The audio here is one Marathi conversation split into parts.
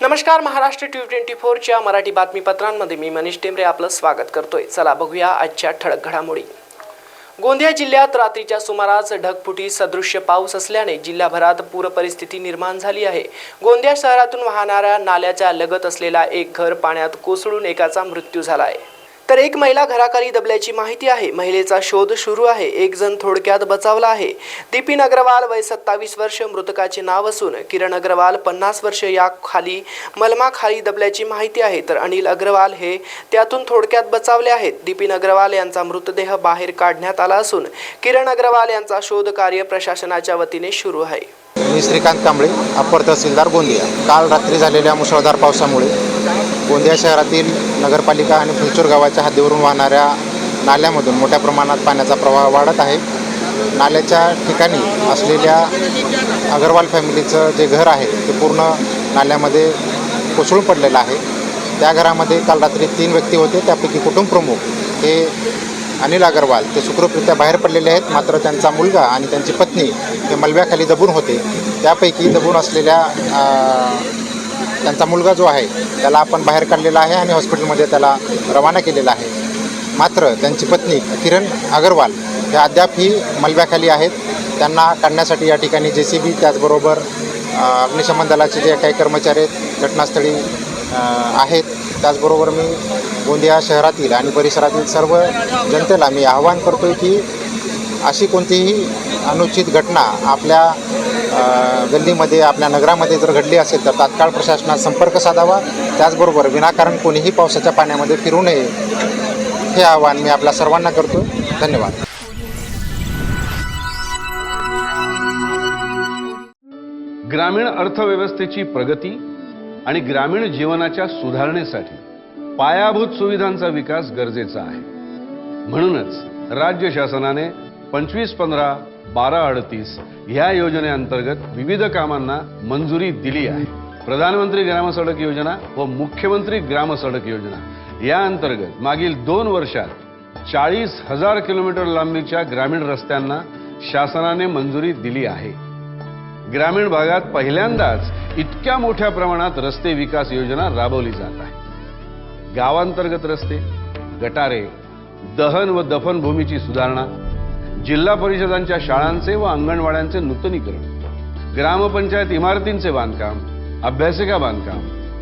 नमस्कार महाराष्ट्र टी ट्वेंटी फोरच्या मराठी बातमीपत्रांमध्ये मी मनीष टेमरे आपलं स्वागत करतोय. चला बघूया आजच्या ठळक घडामोडी. गोंदिया जिल्ह्यात रात्रीच्या सुमारास ढगफुटी सदृश्य पाऊस असल्याने जिल्हाभरात पूर परिस्थिती निर्माण झाली आहे. गोंदिया शहरातून वाहणाऱ्या नाल्याच्या लगत असलेला एक घर पाण्यात कोसळून एकाचा मृत्यू झाला आहे. तर एक महिला घराखाली दबल्याची माहिती आहे. महिलेचा शोध सुरू आहे. एक जण थोडक्यात बचावला आहे. दीपिन अग्रवाल वय सत्तावीस वर्ष मृतकाचे नाव असून किरण अग्रवाल पन्नास वर्ष या खाली मलमाखाली दबल्याची माहिती आहे. तर अनिल अग्रवाल हे त्यातून थोडक्यात बचावले आहेत. दीपिन अग्रवाल यांचा मृतदेह बाहेर काढण्यात आला असून किरण अग्रवाल यांचा शोध कार्य प्रशासनाच्या वतीने सुरू आहे. मी श्रीकांत कांबळे अप्पर तहसीलदार गोंदिया. काल रात्री झालेल्या मुसळधार पावसामुळे गोंदिया शहरातील नगरपालिका आणि फुलचूर गावाच्या हद्दीवरून वाहणाऱ्या नाल्यामधून मोठ्या प्रमाणात पाण्याचा प्रवाह वाढत आहे. नाल्याच्या ठिकाणी असलेल्या अगरवाल फॅमिलीचं जे घर आहे ते पूर्ण नाल्यामध्ये कोसळून पडलेलं आहे. त्या घरामध्ये काल रात्री तीन व्यक्ती होते त्यापैकी कुटुंबप्रमुख हे अनिल अगरवाल ते सुखरूपरित्या बाहेर पडलेले आहेत. मात्र त्यांचा मुलगा आणि त्यांची पत्नी हे मलब्याखाली दबून होते. त्यापैकी दबून असलेल्या त्यांचा मुलगा जो आहे त्याला आपण बाहेर काढलेला आहे आणि हॉस्पिटलमध्ये त्याला रवाना केलेला आहे. मात्र त्यांची पत्नी किरण अगरवाल हे अद्यापही मलब्याखाली आहेत. त्यांना काढण्यासाठी या ठिकाणी जे सी बी त्याचबरोबर अग्निशमन दलाचे जे काही कर्मचारी आहेत घटनास्थळी आहेत. त्याचबरोबर मी गोंदिया शहरातील आणि परिसरातील सर्व जनतेला मी आवाहन करतो आहे की अशी कोणतीही अनुचित घटना आपल्या गल्लीमध्ये आपल्या नगरामध्ये जर घडली असेल तर तात्काळ प्रशासनात संपर्क साधावा. त्याचबरोबर विनाकारण कोणीही पावसाच्या पाण्यामध्ये फिरू नये हे आवाहन मी आपल्या सर्वांना करतो. धन्यवाद. ग्रामीण अर्थव्यवस्थेची प्रगती आणि ग्रामीण जीवनाच्या सुधारणेसाठी पायाभूत सुविधांचा विकास गरजेचा आहे. म्हणूनच राज्य शासनाने पंचवीस पंधरा बारा अडतीस ह्या योजनेअंतर्गत विविध कामांना मंजुरी दिली आहे. प्रधानमंत्री ग्रामसडक योजना व मुख्यमंत्री ग्रामसडक योजना. या अंतर्गत मागील दोन वर्षात चाळीस हजार किलोमीटर लांबीच्या ग्रामीण रस्त्यांना शासनाने मंजुरी दिली आहे. ग्रामीण भागात पहिल्यांदाच इतक्या मोठ्या प्रमाणात रस्ते विकास योजना राबवली जात आहे. गावांतर्गत रस्ते गटारे दहन व दफन भूमीची सुधारणा जिल्हा परिषदांच्या शाळांचे व अंगणवाड्यांचे नूतनीकरण ग्रामपंचायत इमारतींचे बांधकाम अभ्यासिका बांधकाम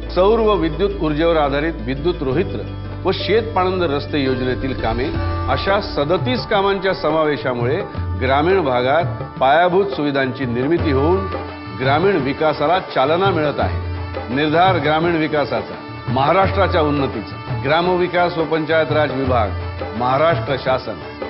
सौर व विद्युत ऊर्जेवर आधारित विद्युत रोहित्र व शेत पाणंद रस्ते योजनेतील कामे अशा सदतीस कामांच्या समावेशामुळे ग्रामीण भागात पायाभूत सुविधांची निर्मिती होऊन ग्रामीण विकासाला चालना मिळत आहे. निर्धार ग्रामीण विकासाचा महाराष्ट्राच्या उन्नतीचा. ग्रामविकास व पंचायत राज विभाग महाराष्ट्र शासन.